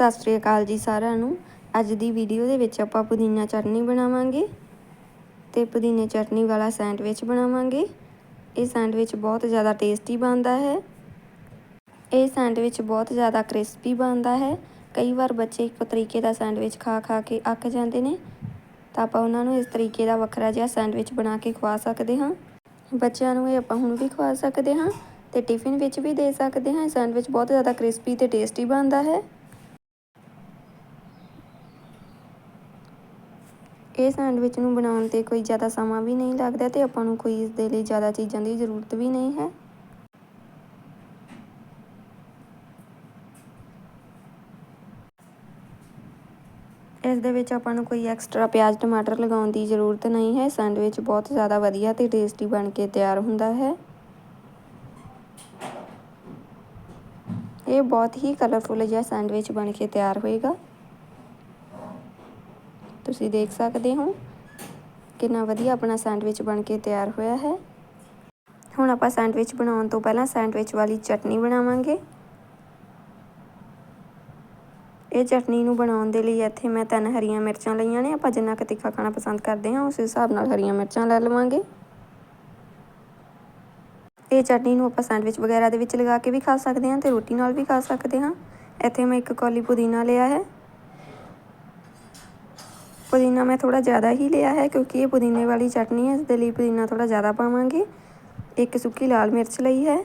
ਸਤਿ ਸ਼੍ਰੀ ਅਕਾਲ ਜੀ ਸਾਰਿਆਂ ਨੂੰ। ਅੱਜ ਦੀ ਵੀਡੀਓ ਦੇ ਵਿੱਚ ਆਪਾਂ ਪੁਦੀਨਾ ਚਟਨੀ ਬਣਾਵਾਂਗੇ ਤੇ ਪੁਦੀਨੇ ਚਟਨੀ ਵਾਲਾ ਸੈਂਡਵਿਚ ਬਣਾਵਾਂਗੇ। ਇਹ ਸੈਂਡਵਿਚ ਬਹੁਤ ਜ਼ਿਆਦਾ ਟੇਸਟੀ ਬਣਦਾ ਹੈ। ਇਹ ਸੈਂਡਵਿਚ ਬਹੁਤ ਜ਼ਿਆਦਾ ਕ੍ਰਿਸਪੀ ਬਣਦਾ ਹੈ। ਕਈ ਵਾਰ ਬੱਚੇ ਇੱਕ ਤਰੀਕੇ ਦਾ ਸੈਂਡਵਿਚ ਖਾ ਖਾ ਕੇ ਅੱਕ ਜਾਂਦੇ ਨੇ, ਤਾਂ ਆਪਾਂ ਉਹਨਾਂ ਨੂੰ ਇਸ ਤਰੀਕੇ ਦਾ ਵੱਖਰਾ ਜਿਹਾ ਸੈਂਡਵਿਚ ਬਣਾ ਕੇ ਖਵਾ ਸਕਦੇ ਹਾਂ। ਬੱਚਿਆਂ ਨੂੰ ਇਹ ਆਪਾਂ ਹੁਣ ਵੀ ਖਵਾ ਸਕਦੇ ਹਾਂ ਤੇ ਟਿਫਿਨ ਵਿੱਚ ਵੀ ਦੇ ਸਕਦੇ ਹਾਂ। ਇਹ ਸੈਂਡਵਿਚ ਬਹੁਤ ਜ਼ਿਆਦਾ ਕ੍ਰਿਸਪੀ ਤੇ ਟੇਸਟੀ ਬਣਦਾ ਹੈ। ਇਹ ਸੈਂਡਵਿਚ ਨੂੰ ਬਣਾਉਣ ਤੇ ਕੋਈ ਜ਼ਿਆਦਾ ਸਮਾਂ ਵੀ ਨਹੀਂ ਲੱਗਦਾ ਤੇ ਆਪਾਂ ਨੂੰ ਕੋਈ ਇਸ ਦੇ ਲਈ ਜ਼ਿਆਦਾ ਚੀਜ਼ਾਂ ਦੀ ਜ਼ਰੂਰਤ ਵੀ ਨਹੀਂ ਹੈ। ਇਸ ਦੇ ਵਿੱਚ ਆਪਾਂ ਨੂੰ ਕੋਈ ਐਕਸਟਰਾ ਪਿਆਜ਼, ਟਮਾਟਰ ਲਗਾਉਣ ਦੀ ਜ਼ਰੂਰਤ ਨਹੀਂ ਹੈ। ਸੈਂਡਵਿਚ ਬਹੁਤ ਜ਼ਿਆਦਾ ਵਧੀਆ ਤੇ ਟੇਸਟੀ ਬਣ ਕੇ ਤਿਆਰ ਹੁੰਦਾ ਹੈ। ਇਹ ਬਹੁਤ ਹੀ ਕਲਰਫੁਲ ਜਿਹਾ ਸੈਂਡਵਿਚ ਬਣ ਕੇ ਤਿਆਰ ਹੋਏਗਾ। ਤੁਸੀਂ ਦੇਖ ਸਕਦੇ ਹੋ ਕਿੰਨਾ ਵਧੀਆ ਆਪਣਾ ਸੈਂਡਵਿਚ ਬਣ ਕੇ ਤਿਆਰ ਹੋਇਆ ਹੈ। ਹੁਣ ਆਪਾਂ ਸੈਂਡਵਿਚ ਬਣਾਉਣ ਤੋਂ ਪਹਿਲਾਂ ਸੈਂਡਵਿਚ ਵਾਲੀ ਚਟਨੀ ਬਣਾਵਾਂਗੇ। ਇਹ ਚਟਨੀ ਨੂੰ ਬਣਾਉਣ ਦੇ ਲਈ ਇੱਥੇ ਮੈਂ ਤਿੰਨ ਹਰੀਆਂ ਮਿਰਚਾਂ ਲਈਆਂ ਨੇ। ਆਪਾਂ ਜਿੰਨਾ ਕੁ ਤਿੱਖਾ ਖਾਣਾ ਪਸੰਦ ਕਰਦੇ ਹਾਂ, ਉਸ ਹਿਸਾਬ ਨਾਲ ਹਰੀਆਂ ਮਿਰਚਾਂ ਲੈ ਲਵਾਂਗੇ। ਇਹ ਚਟਨੀ ਨੂੰ ਆਪਾਂ ਸੈਂਡਵਿਚ ਵਗੈਰਾ ਦੇ ਵਿੱਚ ਲਗਾ ਕੇ ਵੀ ਖਾ ਸਕਦੇ ਹਾਂ ਤੇ ਰੋਟੀ ਨਾਲ ਵੀ ਖਾ ਸਕਦੇ ਹਾਂ। ਇੱਥੇ ਮੈਂ ਇੱਕ ਕੌਲੀ ਪੁਦੀਨਾ ਲਿਆ ਹੈ। ਪੁਦੀਨਾ ਮੈਂ ਥੋੜਾ ਜ਼ਿਆਦਾ ਹੀ ਲਿਆ ਹੈ ਕਿਉਂਕਿ ਇਹ ਪੁਦੀਨੇ ਵਾਲੀ ਚਟਨੀ ਹੈ, ਇਸ ਦੇ ਲਈ ਪੁਦੀਨਾ ਥੋੜਾ ਜ਼ਿਆਦਾ ਪਾਵਾਂਗੇ। ਇੱਕ ਸੁੱਕੀ ਲਾਲ ਮਿਰਚ ਲਈ ਹੈ।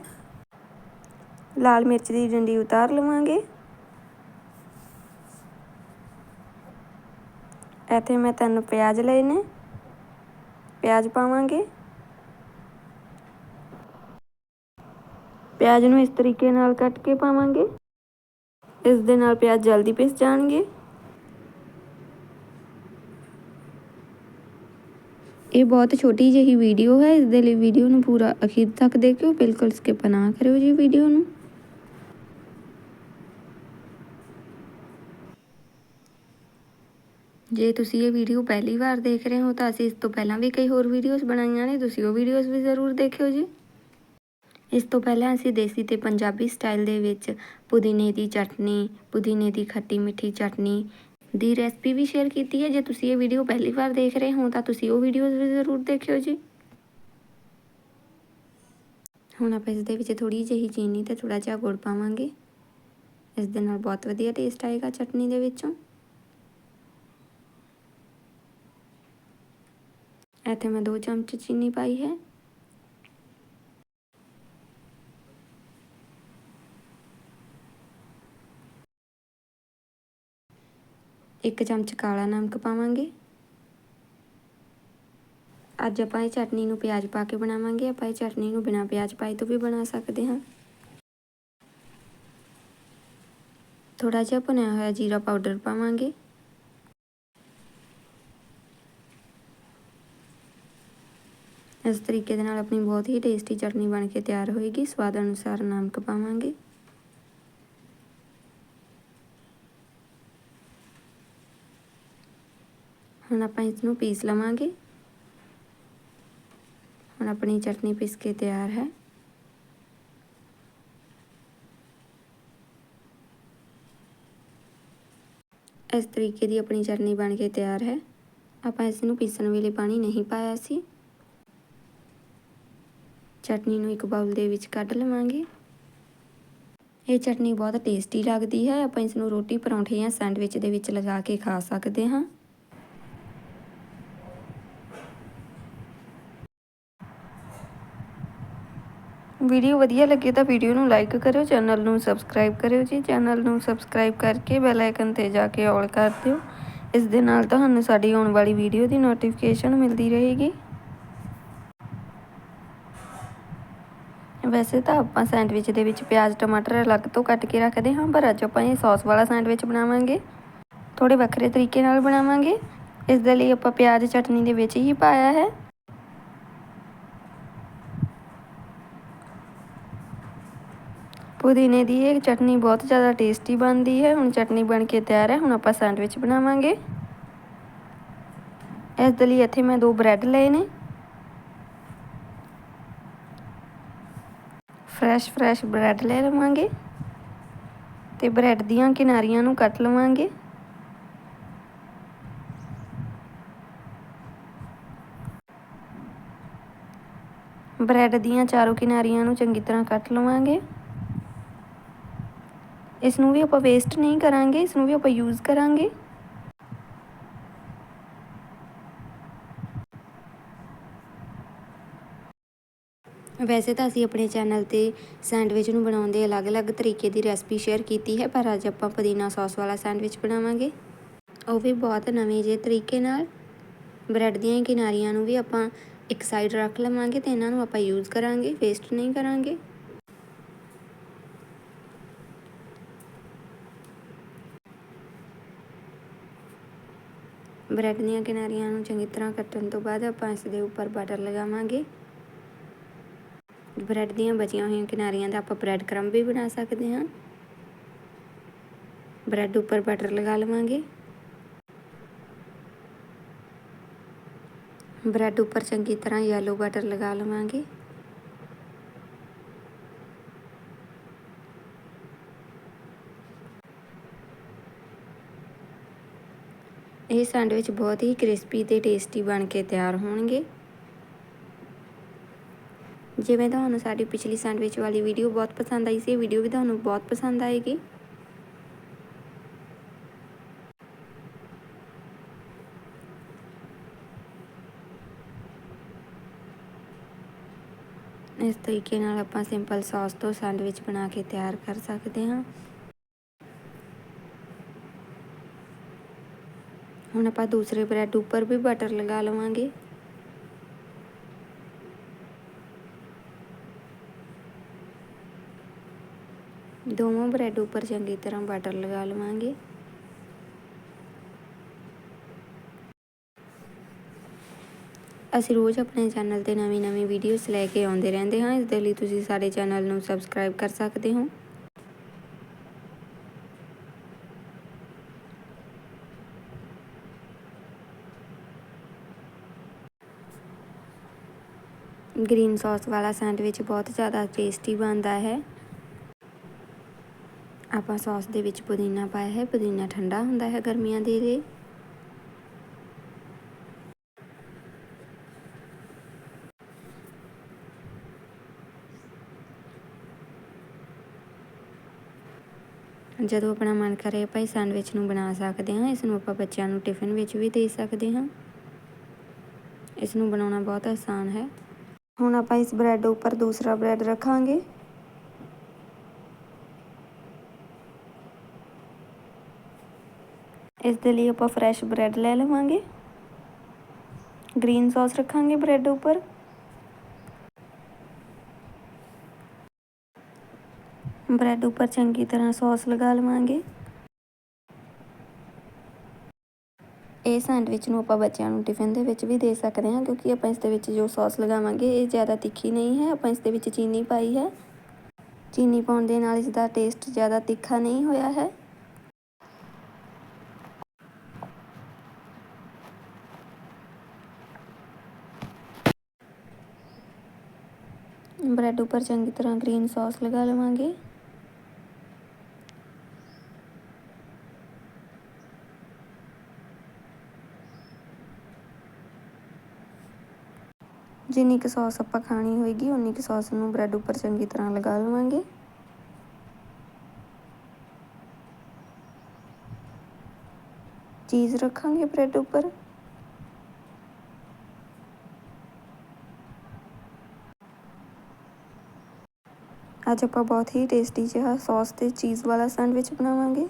ਲਾਲ ਮਿਰਚ ਦੀ ਡੰਡੀ ਉਤਾਰ ਲਵਾਂਗੇ। ਇੱਥੇ ਮੈਂ ਤਿੰਨ ਪਿਆਜ਼ ਲਏ ਨੇ। ਪਿਆਜ਼ ਪਾਵਾਂਗੇ। ਪਿਆਜ਼ ਨੂੰ ਇਸ ਤਰੀਕੇ ਨਾਲ ਕੱਟ ਕੇ ਪਾਵਾਂਗੇ। ਇਸ ਦੇ ਨਾਲ ਪਿਆਜ਼ ਜਲਦੀ ਪਿਸ ਜਾਣਗੇ। ਇਹ ਬਹੁਤ ਛੋਟੀ ਜਿਹੀ ਵੀਡੀਓ ਹੈ ਇਸ ਦੇ ਲਈ ਵੀਡੀਓ ਨੂੰ ਪੂਰਾ ਅਖੀਰ ਤੱਕ ਦੇਖਿਓ, ਬਿਲਕੁਲ ਸਕਿਪ ਨਾ ਕਰਿਓ ਜੀ ਵੀਡੀਓ ਨੂੰ। ਜੇ ਤੁਸੀਂ ਇਹ ਵੀਡੀਓ ਪਹਿਲੀ ਵਾਰ ਦੇਖ ਰਹੇ ਹੋ, ਤਾਂ ਅਸੀਂ ਇਸ ਤੋਂ ਪਹਿਲਾਂ ਵੀ ਕਈ ਹੋਰ ਵੀਡੀਓਜ਼ ਬਣਾਈਆਂ ਨੇ, ਤੁਸੀਂ ਉਹ ਵੀਡੀਓਜ਼ ਵੀ ਜ਼ਰੂਰ ਦੇਖਿਓ ਜੀ। ਇਸ ਤੋਂ ਪਹਿਲਾਂ ਅਸੀਂ ਦੇਸੀ ਤੇ ਪੰਜਾਬੀ ਸਟਾਈਲ ਦੇ ਵਿੱਚ ਪੁਦੀਨੇ ਦੀ ਚਟਨੀ, ਪੁਦੀਨੇ ਦੀ ਖੱਟੀ ਮਿੱਠੀ ਚਟਨੀ ਦੀ ਰੈਸਪੀ ਵੀ ਸ਼ੇਅਰ ਕੀਤੀ ਹੈ। ਜੇ ਤੁਸੀਂ ਇਹ ਵੀਡੀਓ ਪਹਿਲੀ ਵਾਰ ਦੇਖ ਰਹੇ ਹੋ, ਤਾਂ ਤੁਸੀਂ ਉਹ ਵੀਡੀਓਜ਼ ਵੀ ਜ਼ਰੂਰ ਦੇਖਿਓ ਜੀ। ਹੁਣ ਆਪਾਂ ਇਸ ਦੇ ਵਿੱਚ ਥੋੜੀ ਜਿਹੀ ਚੀਨੀ ਤੇ ਥੋੜਾ ਜਿਹਾ ਗੁੜ ਪਾਵਾਂਗੇ। ਇਸ ਦੇ ਨਾਲ ਬਹੁਤ ਵਧੀਆ ਟੇਸਟ ਆਏਗਾ ਚਟਨੀ ਦੇ ਵਿੱਚੋਂ। ਇੱਥੇ ਮੈਂ 2 ਚਮਚ ਚੀਨੀ ਪਾਈ ਹੈ। ਇੱਕ ਚਮਚ ਕਾਲਾ ਨਮਕ ਪਾਵਾਂਗੇ। ਅੱਜ ਆਪਾਂ ਇਹ ਚਟਨੀ ਨੂੰ ਪਿਆਜ਼ ਪਾ ਕੇ ਬਣਾਵਾਂਗੇ। ਆਪਾਂ ਇਹ ਚਟਨੀ ਨੂੰ ਬਿਨਾਂ ਪਿਆਜ਼ ਪਾਏ ਤੋਂ ਵੀ ਬਣਾ ਸਕਦੇ ਹਾਂ। ਥੋੜਾ ਜਿਹਾ ਭੁਨਿਆ ਹੋਇਆ ਜੀਰਾ ਪਾਊਡਰ ਪਾਵਾਂਗੇ। ਇਸ ਤਰੀਕੇ ਦੇ ਨਾਲ ਆਪਣੀ ਬਹੁਤ ਹੀ ਟੇਸਟੀ ਚਟਨੀ ਬਣ ਕੇ ਤਿਆਰ ਹੋਏਗੀ। ਸਵਾਦ ਅਨੁਸਾਰ ਨਮਕ ਪਾਵਾਂਗੇ। ਹੁਣ ਆਪਾਂ ਇਸ ਨੂੰ ਪੀਸ ਲਵਾਂਗੇ। ਹੁਣ ਆਪਣੀ ਚਟਨੀ ਪੀਸ ਕੇ ਤਿਆਰ ਹੈ। ਇਸ ਤਰੀਕੇ ਦੀ ਆਪਣੀ ਚਟਨੀ ਬਣ ਕੇ ਤਿਆਰ ਹੈ। ਆਪਾਂ ਇਸ ਨੂੰ ਪੀਸਣ ਵੇਲੇ ਪਾਣੀ ਨਹੀਂ ਪਾਇਆ ਸੀ। ਚਟਨੀ ਨੂੰ ਇੱਕ ਬਾਉਲ ਦੇ ਵਿੱਚ ਕੱਢ ਲਵਾਂਗੇ। ਇਹ ਚਟਨੀ ਬਹੁਤ ਟੇਸਟੀ ਲੱਗਦੀ ਹੈ। ਆਪਾਂ ਇਸ ਨੂੰ ਰੋਟੀ ਪਰੌਂਠੇ ਜਾਂ ਸੈਂਡਵਿਚ ਦੇ ਵਿੱਚ ਲਗਾ ਕੇ ਖਾ ਸਕਦੇ ਹਾਂ। ਵੀਡੀਓ ਵਧੀਆ ਲੱਗੇ ਤਾਂ ਵੀਡੀਓ ਨੂੰ ਲਾਈਕ ਕਰਿਓ, ਚੈਨਲ ਨੂੰ ਸਬਸਕ੍ਰਾਈਬ ਕਰਿਓ ਜੀ। ਚੈਨਲ ਨੂੰ ਸਬਸਕ੍ਰਾਈਬ ਕਰਕੇ ਬੈਲ ਆਈਕਨ ਤੇ ਜਾ ਕੇ ਆਲ ਕਰ ਦਿਓ। ਇਸ ਦੇ ਨਾਲ ਤੁਹਾਨੂੰ ਸਾਡੀ ਆਉਣ ਵਾਲੀ ਵੀਡੀਓ ਦੀ ਨੋਟੀਫਿਕੇਸ਼ਨ ਮਿਲਦੀ ਰਹੇਗੀ। ਵੈਸੇ ਤਾਂ ਆਪਾਂ ਸੈਂਡਵਿਚ ਦੇ ਵਿੱਚ ਪਿਆਜ਼, ਟਮਾਟਰ ਅਲੱਗ ਤੋਂ ਕੱਟ ਕੇ ਰੱਖਦੇ ਹਾਂ, ਪਰ ਅੱਜ ਆਪਾਂ ਇਹ ਸੌਸ ਵਾਲਾ ਸੈਂਡਵਿਚ ਬਣਾਵਾਂਗੇ। ਥੋੜੇ ਵੱਖਰੇ ਤਰੀਕੇ ਨਾਲ ਬਣਾਵਾਂਗੇ। ਇਸ ਦੇ ਲਈ ਆਪਾਂ ਪਿਆਜ਼ ਚਟਨੀ ਦੇ ਵਿੱਚ ਹੀ ਪਾਇਆ ਹੈ। ਪੁਦੀਨੇ ਦੀ ਇਹ ਚਟਨੀ ਬਹੁਤ ਜ਼ਿਆਦਾ ਟੇਸਟੀ ਬਣਦੀ ਹੈ। ਹੁਣ ਚਟਨੀ ਬਣ ਕੇ ਤਿਆਰ ਹੈ। ਹੁਣ ਆਪਾਂ ਸੈਂਡਵਿਚ ਬਣਾਵਾਂਗੇ। ਇਸ ਦੇ ਲਈ ਇੱਥੇ ਮੈਂ ਦੋ ਬ੍ਰੈਡ ਲਏ ਨੇ। ਫਰੈਸ਼ ਫਰੈਸ਼ ਬ੍ਰੈਡ ਲੈ ਲਵਾਂਗੇ। ਤੇ ਬ੍ਰੈਡ ਦੀਆਂ ਕਿਨਾਰੀਆਂ ਨੂੰ ਕੱਟ ਲਵਾਂਗੇ। ਬ੍ਰੈਡ ਦੀਆਂ ਚਾਰੋਂ ਕਿਨਾਰੀਆਂ ਨੂੰ ਚੰਗੀ ਤਰ੍ਹਾਂ ਕੱਟ ਲਵਾਂਗੇ। ਇਸ ਨੂੰ ਵੀ ਆਪਾਂ ਵੇਸਟ ਨਹੀਂ ਕਰਾਂਗੇ, ਇਸ ਨੂੰ ਵੀ ਆਪਾਂ ਯੂਜ਼ ਕਰਾਂਗੇ। ਵੈਸੇ ਤਾਂ ਅਸੀਂ ਆਪਣੇ ਚੈਨਲ ਤੇ ਸੈਂਡਵਿਚ ਨੂੰ ਬਣਾਉਣ ਦੇ ਅਲੱਗ-ਅਲੱਗ ਤਰੀਕੇ ਦੀ ਰੈਸਪੀ ਸ਼ੇਅਰ ਕੀਤੀ ਹੈ, ਪਰ ਅੱਜ ਆਪਾਂ ਪੁਦੀਨਾ ਸੌਸ ਵਾਲਾ ਸੈਂਡਵਿਚ ਬਣਾਵਾਂਗੇ। ਉਹ ਵੀ ਬਹੁਤ ਨਵੇਂ ਜਿਹੇ ਤਰੀਕੇ ਨਾਲ। ਬ੍ਰੈਡ ਦੀਆਂ ਕਿਨਾਰੀਆਂ ਨੂੰ ਵੀ ਆਪਾਂ ਇੱਕ ਸਾਈਡ ਰੱਖ ਲਵਾਂਗੇ ਤੇ ਇਹਨਾਂ ਨੂੰ ਆਪਾਂ ਯੂਜ਼ ਕਰਾਂਗੇ ਵੇਸਟ ਨਹੀਂ ਕਰਾਂਗੇ। ਬ੍ਰੈਡ ਦੀਆਂ ਕਿਨਾਰੀਆਂ ਨੂੰ ਚੰਗੀ ਤਰ੍ਹਾਂ ਕੱਟਣ ਤੋਂ ਬਾਅਦ ਆਪਾਂ ਇਸ ਦੇ ਉੱਪਰ ਬਟਰ ਲਗਾਵਾਂਗੇ। ਬ੍ਰੈਡ ਦੀਆਂ ਬਚੀਆਂ ਹੋਈਆਂ ਕਿਨਾਰੀਆਂ ਦਾ ਆਪਾਂ ਬ੍ਰੈਡ ਕਰਮ ਵੀ ਬਣਾ ਸਕਦੇ ਹਾਂ। ਬ੍ਰੈਡ ਉੱਪਰ ਬਟਰ ਲਗਾ ਲਵਾਂਗੇ। ਬ੍ਰੈਡ ਉੱਪਰ ਚੰਗੀ ਤਰ੍ਹਾਂ ਯੈਲੋ ਬਟਰ ਲਗਾ ਲਵਾਂਗੇ। ਇਹ ਸੈਂਡਵਿਚ ਬਹੁਤ ਹੀ ਕ੍ਰਿਸਪੀ ਤੇ ਟੇਸਟੀ ਬਣ ਕੇ ਤਿਆਰ ਹੋਣਗੇ। ਜਿਵੇਂ ਤੁਹਾਨੂੰ ਸਾਡੀ ਪਿਛਲੀ ਸੈਂਡਵਿਚ ਵਾਲੀ ਵੀਡੀਓ ਬਹੁਤ ਪਸੰਦ ਆਈ ਸੀ ਵੀਡੀਓ ਵੀ ਤੁਹਾਨੂੰ ਬਹੁਤ ਪਸੰਦ ਆਏਗੀ। ਇਸ ਤਰੀਕੇ ਨਾਲ ਆਪਾਂ ਸਿੰਪਲ ਸੌਸ ਤੋਂ ਸੈਂਡਵਿਚ ਬਣਾ ਕੇ ਤਿਆਰ ਕਰ ਸਕਦੇ ਹਾਂ। ਹੁਣ ਆਪਾਂ ਦੂਸਰੇ ਬ੍ਰੈਡ ਉੱਪਰ ਵੀ ਬਟਰ ਲਗਾ ਲਵਾਂਗੇ। ਦੋਵਾਂ ਬ੍ਰੈਡ ਉੱਪਰ ਚੰਗੀ ਤਰ੍ਹਾਂ ਬਟਰ ਲਗਾ ਲਵਾਂਗੇ। ਅਸੀਂ ਰੋਜ਼ ਆਪਣੇ ਚੈਨਲ ਤੇ ਨਵੀਂ ਨਵੀਂ ਵੀਡੀਓਜ਼ ਲੈ ਕੇ ਆਉਂਦੇ ਰਹਿੰਦੇ ਹਾਂ। ਇਸ ਦੇ ਲਈ ਤੁਸੀਂ ਸਾਡੇ ਚੈਨਲ ਨੂੰ ਸਬਸਕ੍ਰਾਈਬ ਕਰ ਸਕਦੇ ਹੋ। ਗ੍ਰੀਨ ਸੌਸ ਵਾਲਾ ਸੈਂਡਵਿਚ ਬਹੁਤ ਜ਼ਿਆਦਾ ਟੇਸਟੀ ਬਣਦਾ ਹੈ। ਆਪਾਂ ਸੌਸ ਦੇ ਵਿੱਚ ਪੁਦੀਨਾ ਪਾਇਆ ਹੈ। ਪੁਦੀਨਾ ਠੰਡਾ ਹੁੰਦਾ ਹੈ ਗਰਮੀਆਂ ਦੇ ਲਈ। ਜਦੋਂ ਆਪਣਾ ਮਨ ਕਰੇ ਆਪਾਂ ਇਹ ਸੈਂਡਵਿਚ ਨੂੰ ਬਣਾ ਸਕਦੇ ਹਾਂ। ਇਸ ਨੂੰ ਆਪਾਂ ਬੱਚਿਆਂ ਨੂੰ ਟਿਫਿਨ ਵਿੱਚ ਵੀ ਦੇ ਸਕਦੇ ਹਾਂ। ਇਸ ਨੂੰ ਬਣਾਉਣਾ ਬਹੁਤ ਆਸਾਨ ਹੈ। ਹੁਣ ਆਪਾਂ ਇਸ ਬ੍ਰੈਡ ਉੱਪਰ ਦੂਸਰਾ ਬ੍ਰੈਡ ਰੱਖਾਂਗੇ। ਇਸ ਦੇ ਲਈ ਆਪਾਂ ਫਰੈਸ਼ ਬ੍ਰੈਡ ਲੈ ਲਵਾਂਗੇ। ਗ੍ਰੀਨ ਸੌਸ ਰੱਖਾਂਗੇ ਬ੍ਰੈਡ ਉੱਪਰ। ਬ੍ਰੈਡ ਉੱਪਰ ਚੰਗੀ ਤਰ੍ਹਾਂ ਸੌਸ ਲਗਾ ਲਵਾਂਗੇ। ਇਹ ਸੈਂਡਵਿਚ ਨੂੰ ਆਪਾਂ ਬੱਚਿਆਂ ਨੂੰ ਟਿਫਿਨ ਦੇ ਵਿੱਚ ਵੀ ਦੇ ਸਕਦੇ ਹਾਂ, ਕਿਉਂਕਿ ਆਪਾਂ ਇਸ ਦੇ ਵਿੱਚ ਜੋ ਸੌਸ ਲਗਾਵਾਂਗੇ, ਇਹ ਜ਼ਿਆਦਾ ਤਿੱਖੀ ਨਹੀਂ ਹੈ। ਆਪਾਂ ਇਸ ਦੇ ਵਿੱਚ ਚੀਨੀ ਪਾਈ ਹੈ। ਚੀਨੀ ਪਾਉਣ ਦੇ ਨਾਲ ਇਸ ਦਾ ਟੇਸਟ ਜ਼ਿਆਦਾ ਤਿੱਖਾ ਨਹੀਂ ਹੋਇਆ ਹੈ। ਬ੍ਰੈਡ ਉੱਪਰ ਚੰਗੀ ਤਰ੍ਹਾਂ ਗ੍ਰੀਨ ਸੌਸ ਲਗਾ ਲਵਾਂਗੇ। ਜਿੰਨੀ ਕੁ ਸੌਸ ਆਪਾਂ ਖਾਣੀ ਹੋਏਗੀ, ਉਨੀ ਕੁ ਸੌਸ ਨੂੰ ਬ੍ਰੈਡ ਉੱਪਰ ਚੰਗੀ ਤਰ੍ਹਾਂ ਲਗਾ ਲਵਾਂਗੇ। ਚੀਜ਼ ਰੱਖਾਂਗੇ ਬ੍ਰੈਡ ਉੱਪਰ। ਅੱਜ ਆਪਾਂ ਬਹੁਤ ਹੀ ਟੇਸਟੀ ਜਿਹਾ ਸੌਸ ਤੇ ਚੀਜ਼ ਵਾਲਾ ਸੈਂਡਵਿਚ ਬਣਾਵਾਂਗੇ।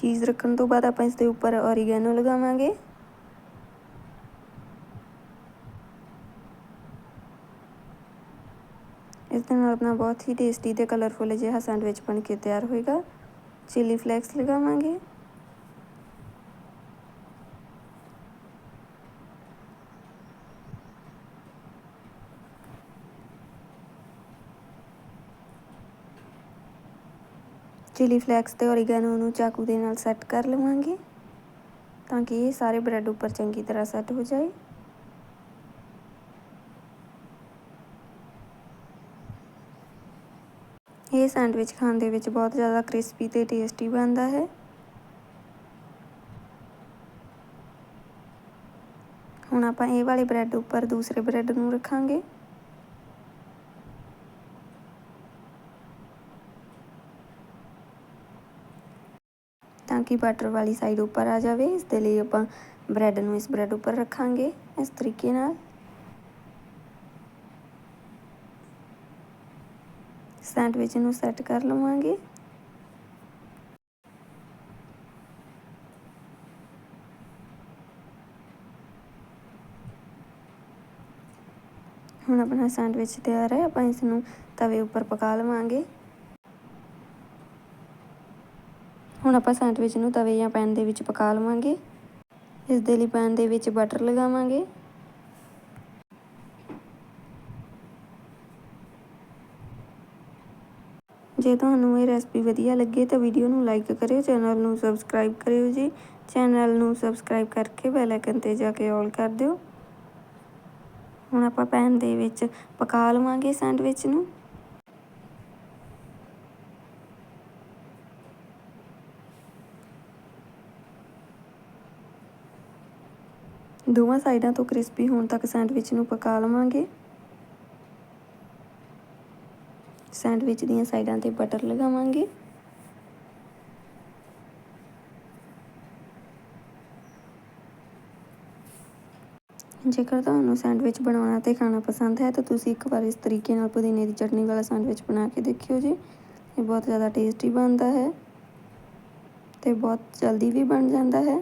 ਚੀਜ਼ ਰੱਖਣ ਤੋਂ ਬਾਅਦ ਆਪਾਂ ਇਸ ਦੇ ਉੱਪਰ ਔਰੀਗੈਨੋ ਲਗਾਵਾਂਗੇ ਇਸ ਦੇ ਨਾਲ ਆਪਣਾ ਬਹੁਤ ਹੀ ਟੇਸਟੀ ਤੇ ਕਲਰਫੁਲ ਜਿਹਾ ਸੈਂਡਵਿਚ ਬਣ ਕੇ ਤਿਆਰ ਹੋਏਗਾ ਚਿਲੀ ਫਲੇਕਸ ਲਗਾਵਾਂਗੇ ਚਿਲੀ ਫਲੇਕਸ ਤੇ ਓਰੀਗੈਨੋ ਨੂੰ ਚਾਕੂ ਦੇ ਨਾਲ ਸੈੱਟ ਕਰ ਲਵਾਂਗੇ ਤਾਂ ਕਿ ਇਹ ਸਾਰੇ ਬ੍ਰੈਡ ਉੱਪਰ ਚੰਗੀ ਤਰ੍ਹਾਂ ਸੈੱਟ ਹੋ ਜਾਏ। ਇਹ ਸੈਂਡਵਿਚ ਖਾਣ ਦੇ ਵਿੱਚ ਬਹੁਤ ਜ਼ਿਆਦਾ ਕ੍ਰਿਸਪੀ ਤੇ ਟੇਸਟੀ ਬਣਦਾ ਹੈ। ਹੁਣ ਆਪਾਂ ਇਹ ਵਾਲੇ ਬ੍ਰੈਡ ਉੱਪਰ ਦੂਸਰੇ ਬ੍ਰੈਡ ਨੂੰ ਰੱਖਾਂਗੇ। ਤਾਂ ਕਿ ਬਟਰ ਵਾਲੀ ਸਾਈਡ ਉੱਪਰ ਆ ਜਾਵੇ। ਇਸ ਦੇ ਲਈ ਆਪਾਂ ਬ੍ਰੈਡ ਨੂੰ ਇਸ ਬ੍ਰੈਡ ਉੱਪਰ ਰੱਖਾਂਗੇ ਇਸ ਤਰੀਕੇ ਨਾਲ। ਸੈਂਡਵਿਚ ਨੂੰ ਸੈੱਟ ਕਰ ਲਵਾਂਗੇ। ਹੁਣ ਆਪਣਾ ਸੈਂਡਵਿਚ ਤਿਆਰ ਹੈ। ਆਪਾਂ ਇਸ ਨੂੰ ਤਵੇ ਉੱਪਰ ਪਕਾ ਲਵਾਂਗੇ। ਹੁਣ ਆਪਾਂ ਸੈਂਡਵਿਚ ਨੂੰ ਤਵੇ ਜਾਂ ਪੈਨ ਦੇ ਵਿੱਚ ਪਕਾ ਲਵਾਂਗੇ। ਇਸ ਦੇ ਲਈ ਪੈਨ ਦੇ ਵਿੱਚ ਬਟਰ ਲਗਾਵਾਂਗੇ। ਜੇ ਤੁਹਾਨੂੰ ਇਹ ਰੈਸਪੀ ਵਧੀਆ ਲੱਗੇ ਤਾਂ ਵੀਡੀਓ ਨੂੰ ਲਾਈਕ ਕਰਿਓ, ਚੈਨਲ ਨੂੰ ਸਬਸਕ੍ਰਾਈਬ ਕਰਿਓ ਜੀ। ਚੈਨਲ ਨੂੰ ਸਬਸਕ੍ਰਾਈਬ ਕਰਕੇ ਬੈਲ ਆਈਕਨ ਤੇ ਜਾ ਕੇ ਆਲ ਕਰ ਦਿਓ। ਹੁਣ ਆਪਾਂ ਪੈਨ ਦੇ ਵਿੱਚ ਪਕਾ ਲਵਾਂਗੇ ਸੈਂਡਵਿਚ ਨੂੰ। ਦੋਵਾਂ ਸਾਈਡਾਂ ਤੋਂ ਕ੍ਰਿਸਪੀ ਹੋਣ ਤੱਕ ਸੈਂਡਵਿਚ ਨੂੰ ਪਕਾ ਲਵਾਂਗੇ। ਸੈਂਡਵਿਚ ਦੀਆਂ ਸਾਈਡਾਂ ਤੇ ਬਟਰ ਲਗਾਵਾਂਗੇ। ਜੇਕਰ ਤੁਹਾਨੂੰ ਸੈਂਡਵਿਚ ਬਣਾਉਣਾ ਤੇ ਖਾਣਾ ਪਸੰਦ ਹੈ, ਤਾਂ ਤੁਸੀਂ ਇੱਕ ਵਾਰ ਇਸ ਤਰੀਕੇ ਨਾਲ ਪੁਦੀਨੇ ਦੀ ਚਟਨੀ ਵਾਲਾ ਸੈਂਡਵਿਚ ਬਣਾ ਕੇ ਦੇਖਿਓ ਜੀ। ਇਹ ਬਹੁਤ ਜ਼ਿਆਦਾ ਟੇਸਟੀ ਬਣਦਾ ਹੈ ਤੇ ਬਹੁਤ ਜਲਦੀ ਵੀ ਬਣ ਜਾਂਦਾ ਹੈ।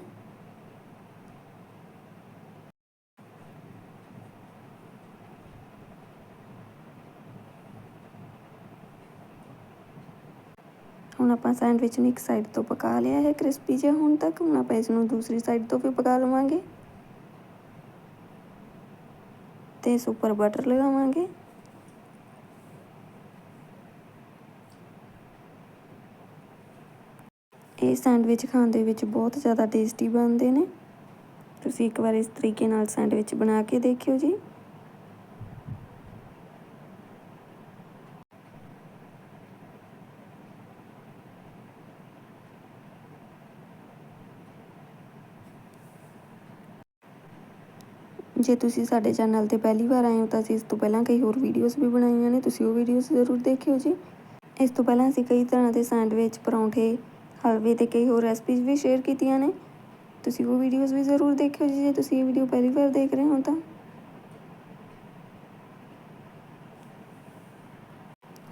ਹੁਣ ਆਪਾਂ ਸੈਂਡਵਿਚ ਨੂੰ ਇੱਕ ਸਾਈਡ ਤੋਂ ਪਕਾ ਲਿਆ ਹੈ ਕ੍ਰਿਸਪੀ ਜਿਹਾ, ਹੁਣ ਤੱਕ ਹੁਣ ਆਪਾਂ ਇਸ ਨੂੰ ਦੂਸਰੀ ਸਾਈਡ ਤੋਂ ਵੀ ਪਕਾ ਲਵਾਂਗੇ। ਤੇ ਇਸ ਉੱਪਰ ਬਟਰ ਲਗਾਵਾਂਗੇ। ਇਹ ਸੈਂਡਵਿਚ ਖਾਣ ਦੇ ਵਿੱਚ ਬਹੁਤ ਜ਼ਿਆਦਾ ਟੇਸਟੀ ਬਣਦੇ ਨੇ। ਤੁਸੀਂ ਇੱਕ ਵਾਰ ਇਸ ਤਰੀਕੇ ਨਾਲ ਸੈਂਡਵਿਚ ਬਣਾ ਕੇ ਦੇਖਿਓ ਜੀ। ਜੇ ਤੁਸੀਂ ਸਾਡੇ ਚੈਨਲ ਤੇ ਪਹਿਲੀ ਵਾਰ ਆਏ ਹੋ ਤਾਂ ਅਸੀਂ ਇਸ ਤੋਂ ਪਹਿਲਾਂ ਕਈ ਹੋਰ ਵੀਡੀਓਜ਼ ਵੀ ਬਣਾਈਆਂ ਨੇ, ਤੁਸੀਂ ਉਹ ਵੀਡੀਓਜ਼ ਜ਼ਰੂਰ ਦੇਖਿਓ ਜੀ। ਇਸ ਤੋਂ ਪਹਿਲਾਂ ਅਸੀਂ ਕਈ ਤਰ੍ਹਾਂ ਦੇ ਸੈਂਡਵਿਚ ਪਰੌਂਠੇ, ਹਲਵੇ ਤੇ ਕਈ ਹੋਰ ਰੈਸਪੀਜ਼ ਵੀ ਸ਼ੇਅਰ ਕੀਤੀਆਂ ਨੇ। ਤੁਸੀਂ ਉਹ ਵੀਡੀਓਜ਼ ਵੀ ਜ਼ਰੂਰ ਦੇਖਿਓ ਜੀ, ਜੇ ਤੁਸੀਂ ਇਹ ਵੀਡੀਓ ਪਹਿਲੀ ਵਾਰ ਦੇਖ ਰਹੇ ਹੋ ਤਾਂ।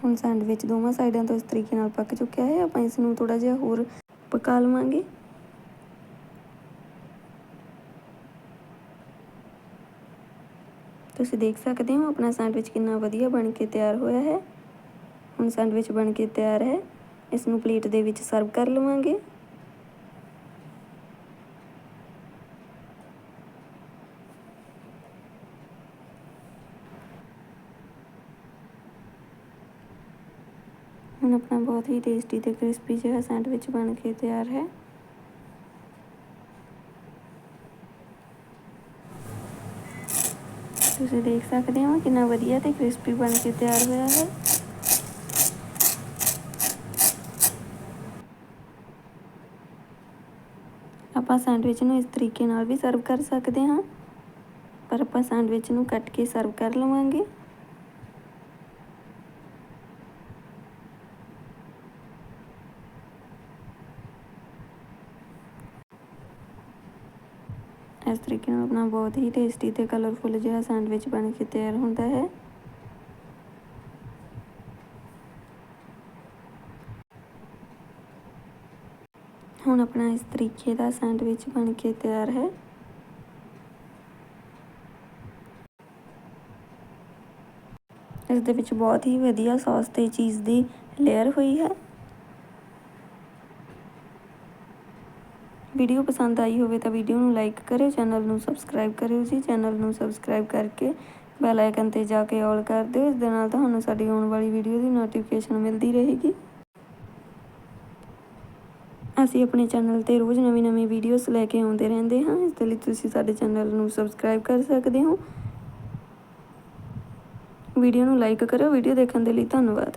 ਹੁਣ ਸੈਂਡਵਿਚ ਦੋਵਾਂ ਸਾਈਡਾਂ ਤੋਂ ਇਸ ਤਰੀਕੇ ਨਾਲ ਪੱਕ ਚੁੱਕਿਆ ਹੈ, ਆਪਾਂ ਇਸ ਨੂੰ ਥੋੜਾ ਜਿਹਾ ਹੋਰ ਪਕਾ ਲਵਾਂਗੇ। ਤੁਸੀਂ ਦੇਖ ਸਕਦੇ ਹੋ ਆਪਣਾ ਸੈਂਡਵਿਚ ਕਿੰਨਾ ਵਧੀਆ ਬਣ ਕੇ ਤਿਆਰ ਹੋਇਆ ਹੈ। ਹੁਣ ਸੈਂਡਵਿਚ ਬਣ ਕੇ ਤਿਆਰ ਹੈ। ਇਸ ਨੂੰ ਪਲੇਟ ਦੇ ਵਿੱਚ ਸਰਵ ਕਰ ਲਵਾਂਗੇ। ਹੁਣ ਆਪਣਾ ਬਹੁਤ ਹੀ ਟੇਸਟੀ ਤੇ ਕ੍ਰਿਸਪੀ ਜਿਹਾ ਸੈਂਡਵਿਚ ਬਣ ਕੇ ਤਿਆਰ ਹੈ। ਤੁਸੀਂ ਦੇਖ ਸਕਦੇ ਹੋ ਕਿੰਨਾ ਵਧੀਆ ਤੇ ਕ੍ਰਿਸਪੀ ਬਣ ਕੇ ਤਿਆਰ ਹੋਇਆ ਹੈ। ਆਪਾਂ ਸੈਂਡਵਿਚ ਨੂੰ ਇਸ ਤਰੀਕੇ ਨਾਲ ਵੀ ਸਰਵ ਕਰ ਸਕਦੇ ਹਾਂ। ਪਰ ਆਪਾਂ ਸੈਂਡਵਿਚ ਨੂੰ ਕੱਟ ਕੇ ਸਰਵ ਕਰ ਲਵਾਂਗੇ। ਇਸ ਤਰੀਕੇ ਨਾਲ ਆਪਣਾ ਬਹੁਤ ਹੀ ਟੇਸਟੀ ਤੇ ਕਲਰਫੁਲ ਜਿਹਾ ਸੈਂਡਵਿਚ ਬਣ ਕੇ ਤਿਆਰ ਹੁੰਦਾ ਹੈ। ਹੁਣ ਆਪਣਾ ਇਸ ਤਰੀਕੇ ਦਾ ਸੈਂਡਵਿਚ ਬਣ ਕੇ ਤਿਆਰ ਹੈ। ਇਸ ਦੇ ਵਿੱਚ ਬਹੁਤ ਹੀ ਵਧੀਆ ਸੌਸ ਤੇ ਚੀਜ਼ ਦੀ ਲੇਅਰ ਹੋਈ ਹੈ। ਵੀਡੀਓ ਪਸੰਦ ਆਈ ਹੋਵੇ ਤਾਂ ਵੀਡੀਓ ਨੂੰ ਲਾਈਕ ਕਰਿਓ, ਚੈਨਲ ਨੂੰ ਸਬਸਕ੍ਰਾਈਬ ਕਰਿਓ ਜੀ। ਚੈਨਲ ਨੂੰ ਸਬਸਕ੍ਰਾਈਬ ਕਰਕੇ ਬੈਲ ਆਈਕਨ ਤੇ ਜਾ ਕੇ ਆਲ ਕਰ ਦਿਓ। ਇਸ ਦੇ ਨਾਲ ਤੁਹਾਨੂੰ ਸਾਡੀ ਆਉਣ ਵਾਲੀ ਵੀਡੀਓ ਦੀ ਨੋਟੀਫਿਕੇਸ਼ਨ ਮਿਲਦੀ ਰਹੇਗੀ। ਅਸੀਂ ਆਪਣੇ ਚੈਨਲ ਤੇ ਰੋਜ਼ ਨਵੀਂ-ਨਵੀਂ ਵੀਡੀਓਜ਼ ਲੈ ਕੇ ਆਉਂਦੇ ਰਹਿੰਦੇ ਹਾਂ। ਇਸ ਲਈ ਤੁਸੀਂ ਸਾਡੇ ਚੈਨਲ ਨੂੰ ਸਬਸਕ੍ਰਾਈਬ ਕਰ ਸਕਦੇ ਹੋ। ਵੀਡੀਓ ਨੂੰ ਲਾਈਕ ਕਰਿਓ। ਵੀਡੀਓ ਦੇਖਣ ਦੇ ਲਈ ਧੰਨਵਾਦ।